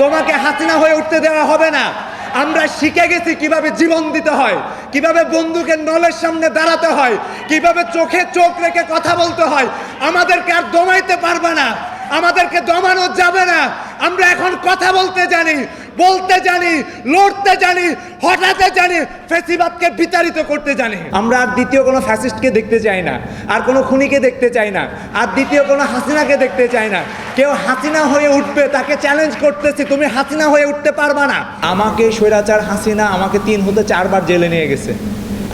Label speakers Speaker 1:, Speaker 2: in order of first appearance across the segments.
Speaker 1: তোমাকে হাসিনা হয়ে উঠতে দেওয়া হবে না। আমরা শিখে গেছি কীভাবে জীবন দিতে হয়, কীভাবে বন্ধুকে নলের সামনে দাঁড়াতে হয়, কীভাবে চোখে চোখ রেখে কথা বলতে হয়। আমাদেরকে আর দমাইতে পারবে না, আমাদেরকে দমানো যাবে না। আমরা এখন কথা বলতে জানি বলতে জানি, লড়তে জানি, হটাতে জানি, ফেসিবাদকে বিতাড়িত করতে জানি। আমরা আর দ্বিতীয় কোনো ফ্যাসিস্টকে দেখতে চাই না, আর কোনো খুনিকে দেখতে চাই না, আর দ্বিতীয় কোনো হাসিনাকে দেখতে চাই না। কেউ হাসিনা হয়ে উঠবে, তাকে চ্যালেঞ্জ করতেছি, তুমি হাসিনা হয়ে উঠতে পারবা না। আমাকে স্বৈরাচার হাসিনা আমাকে তিন হতে চারবার জেলে নিয়ে গেছে।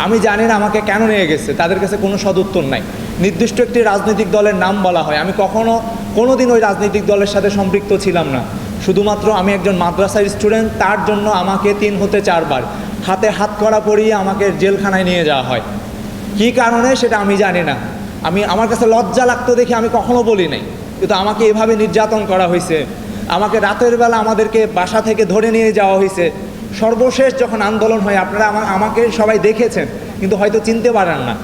Speaker 1: আমি জানি না আমাকে কেন নিয়ে গেছে, তাদের কাছে কোনো সদুত্তর নাই। নির্দিষ্ট একটি রাজনৈতিক দলের নাম বলা হয়। আমি কখনো কোনোদিন ওই রাজনৈতিক দলের সাথে সম্পৃক্ত ছিলাম না। শুধুমাত্র আমি একজন মাদ্রাসার স্টুডেন্ট, তার জন্য আমাকে তিন হতে চারবার। হাতে হাত করা পরিয়ে আমাকে জেলখানায় নিয়ে যাওয়া হয়। কী কারণে সেটা আমি জানি না। আমি, আমার কাছে লজ্জা লাগতো দেখে আমি কখনো বলি নাই। কিন্তু আমাকে এভাবে নির্যাতন করা হয়েছে। আমাকে রাতের বেলা আমাদেরকে বাসা থেকে ধরে নিয়ে যাওয়া হয়েছে। সর্বশেষ যখন আন্দোলন হয়, আপনারা আমা- আমাকে সবাই দেখেছেন, কিন্তু হয়তো চিনতে পারেন না।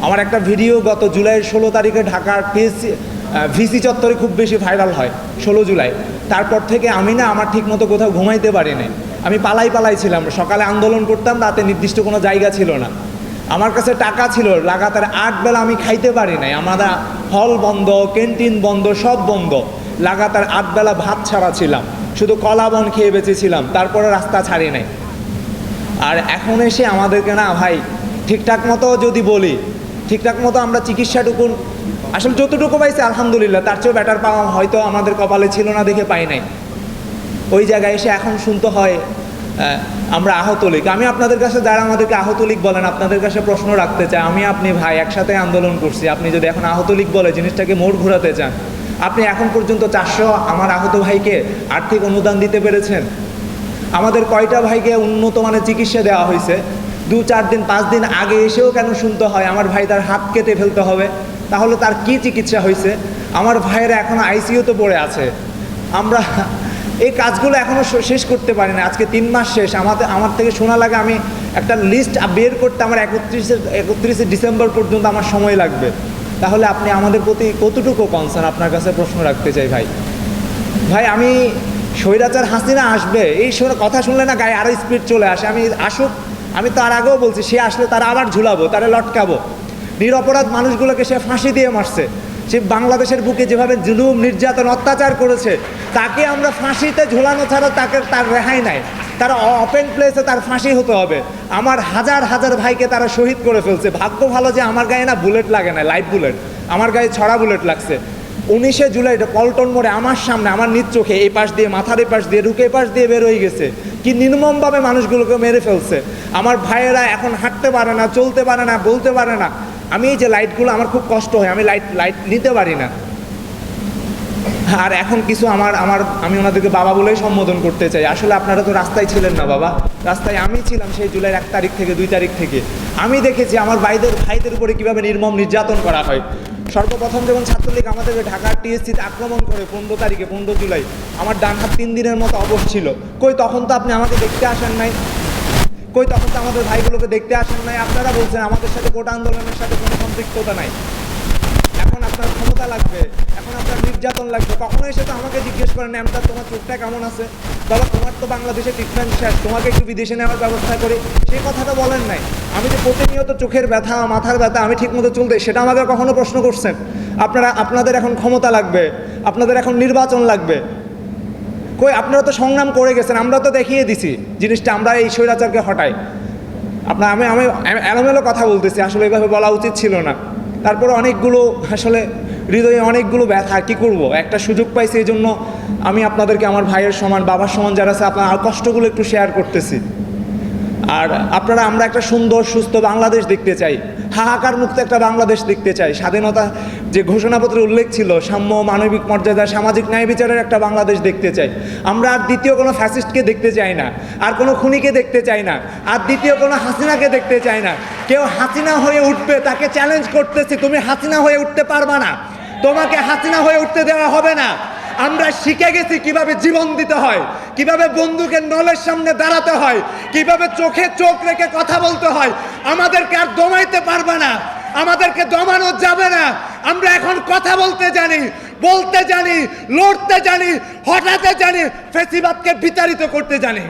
Speaker 1: আমার একটা ভিডিও গত জুলাইয়ের ষোলো তারিখে ঢাকার পিএসসি ভিসি চত্বরে খুব বেশি ভাইরাল হয়। ষোলো জুলাই। তারপর থেকে আমি না আমার ঠিক মতো কোথাও ঘুমাইতে পারি নাই আমি পালাই পালাই ছিলাম। সকালে আন্দোলন করতাম রাতে নির্দিষ্ট কোনো জায়গা ছিল না। আমার কাছে টাকা ছিল, লাগাতার আট বেলা আমি খাইতে পারি নাই। আমরা হল বন্ধ, ক্যান্টিন বন্ধ, সব বন্ধ। লাগাতার আট বেলা ভাত ছাড়া ছিলাম। শুধু কলা বন খেয়ে বেঁচেছিলাম। তারপরে রাস্তা ছাড়ি নাই। আর এখন এসে আমাদেরকে না ভাই, ঠিকঠাক মতো যদি বলি, ঠিকঠাক মতো আমরা চিকিৎসাটুকু আসলে যতটুকু পাইছি, আলহামদুলিল্লাহ, তার চেয়েও ব্যাটার পাওয়া হয়তো আমাদের কপালে ছিল না দেখে পাই নাই। ওই জায়গায় এসে এখন শুনতে হয় আমরা আহতলিক আমি আপনাদের কাছে, যারা আমাদেরকে আহতলিক বলেন, আপনাদের কাছে প্রশ্ন রাখতে চাই। আমি, আপনি ভাই, একসাথে আন্দোলন করছি। আপনি যদি এখন আহতলিক বলে জিনিসটাকে মোড় ঘোরাতে চান, আপনি এখন পর্যন্ত চারশো আমার আহত ভাইকে আর্থিক অনুদান দিতে পেরেছেন। আমাদের কয়টা ভাইকে উন্নত মানের চিকিৎসা দেওয়া হয়েছে? দু, চার দিন, পাঁচ দিন আগে এসেও কেন শুনতে হয়, আমার ভাই তার হাত কেটে ফেলতে হবে? তাহলে তার কি চিকিৎসা হয়েছে? আমার ভাইয়েরা এখনও আইসিইউতে পড়ে আছে। আমরা এই কাজগুলো এখনও শেষ করতে পারি না। আজকে তিন মাস শেষ। আমাদের আমার থেকে শোনা লাগে আমি একটা লিস্ট বের করতে আমার একত্রিশে একত্রিশে ডিসেম্বর পর্যন্ত আমার সময় লাগবে। তাহলে আপনি আমাদের প্রতি কতটুকু কনসার্ন আপনার কাছে প্রশ্ন রাখতে চাই ভাই। ভাই, আমি স্বৈরাচার হাসিনা আসবে। এই কথা শুনলে না গায়ে আরও স্পিড চলে আসে। আমি আসুক, আমি তার আগেও বলছি, সে আসলে তারা আবার ঝুলাবো, তারা লটকাবো। নিরপরাধ মানুষগুলোকে সে ফাঁসি দিয়ে মারছে। সে বাংলাদেশের বুকে যেভাবে জুলুম, নির্যাতন, অত্যাচার করেছে, তাকে আমরা ফাঁসিতে ঝোলানো ছাড়া তাকে তার রেহাই নাই। তারা ওপেন প্লেসে তার ফাঁসি হতে হবে। আমার হাজার হাজার ভাইকে তারা শহীদ করে ফেলছে। ভাগ্য ভালো যে আমার গায়ে না বুলেট লাগে না লাইট বুলেট আমার গায়ে ছড়া বুলেট লাগছে। উনিশে জুলাই এটা পল্টন মোড়ে আমার সামনে, আমার নিজ চোখে এই পাশ দিয়ে, মাথার এই পাশ দিয়ে রুকে পাশ দিয়ে বের হয়ে গেছে। কি নির্মমভাবে মানুষগুলোকে মেরে ফেলছে। আমার ভাইয়েরা এখন হাঁটতে পারে না, চলতে পারে না, বলতে পারে না। আমি এই যে লাইটগুলো আমার খুব কষ্ট হয়, আমি লাইট লাইট নিতে পারি না। আর এখন কিছু আমার আমার, আমি ওনাদেরকে বাবা বলেই সম্বোধন করতে চাই। আসলে আপনারা তো রাস্তায় ছিলেন না বাবা। রাস্তায় আমি ছিলাম সেই জুলাইয়ের এক তারিখ থেকে, দুই তারিখ থেকে। আমি দেখেছি আমার ভাইদের ভাইদের উপরে কীভাবে নির্মম নির্যাতন করা হয়। সর্বপ্রথম যখন ছাত্রলীগ আমাদেরকে ঢাকার টিএসসিতে আক্রমণ করে পনেরো তারিখে, পনেরো জুলাই, আমার ডান হাত তিন দিনের মতো অবশ ছিল। কই, তখন তো আপনি আমাকে দেখতে আসেন নাই। কই, তখন তো আমাদের ভাইগুলোকে দেখতে আসেন নাই। আপনারা বলছেন আমাদের সাথে কোটা আন্দোলনের সাথে কোনো সম্পৃক্ততা নাই। এখন আপনার ক্ষমতা লাগবে, এখন আপনার নির্যাতন লাগবে। কখনো এসে তো আমাকে জিজ্ঞেস করেন আমি তোমার চোখটা কেমন আছে? বাবা, তোমার তো বাংলাদেশে ট্রিটমেন্ট শেষ, তোমাকে একটু বিদেশে নেওয়ার ব্যবস্থা করি। সেই কথাটা বলেন নাই। আমি যে প্রতিনিয়ত চোখের ব্যথা, মাথার ব্যথা, আমি ঠিকমতো চলতে, সেটা আমাকে কখনো প্রশ্ন করছেন। আপনারা, আপনাদের এখন ক্ষমতা লাগবে, আপনাদের এখন নির্বাচন লাগবে। কই, আপনারা তো সংগ্রাম করে গেছেন, আমরা তো দেখিয়ে দিছি জিনিসটা, আমরা এই স্বৈরাচারকে হটাই। আপনার, আমি আমি এলোমেলো কথা বলতেছি, আসলে এভাবে বলা উচিত ছিল না। তারপরে অনেকগুলো, আসলে হৃদয়ে অনেকগুলো ব্যথা, কী করব? একটা সুযোগ পাইছি এই জন্য আমি আপনাদেরকে, আমার ভাইয়ের সমান, বাবার সমান যারা আছে, আপনার কষ্টগুলো একটু শেয়ার করতেছি। আর আপনারা, আমরা একটা সুন্দর, সুস্থ বাংলাদেশ দেখতে চাই। হাহাকার মুক্ত একটা বাংলাদেশ দেখতে চাই। স্বাধীনতা যে ঘোষণাপত্রে উল্লেখ ছিল, সাম্য, মানবিক মর্যাদা, সামাজিক ন্যায় বিচারের একটা বাংলাদেশ দেখতে চাই। আমরা আর দ্বিতীয় কোনো ফ্যাসিস্টকে দেখতে চাই না, আর কোনো খুনিকে দেখতে চাই না, আর দ্বিতীয় কোনো হাসিনাকে দেখতে চাই না। কেউ হাসিনা হয়ে উঠবে, তাকে চ্যালেঞ্জ করতেছি, তুমি হাসিনা হয়ে উঠতে পারবা না। তোমাকে হাসিনা হয়ে উঠতে দেওয়া হবে না। আমরা শিখে গেছি কীভাবে জীবন দিতে হয়, কীভাবে বন্দুকের নলের সামনে দাঁড়াতে হয়, কীভাবে চোখে চোখ রেখে কথা বলতে হয়। আমাদেরকে আর দমাইতে পারবে না, আমাদেরকে দমানো যাবে না। আমরা এখন কথা বলতে জানি বলতে জানি, লড়তে জানি হঠাতে জানি, ফেসিবাদকে বিতাড়িত করতে জানি।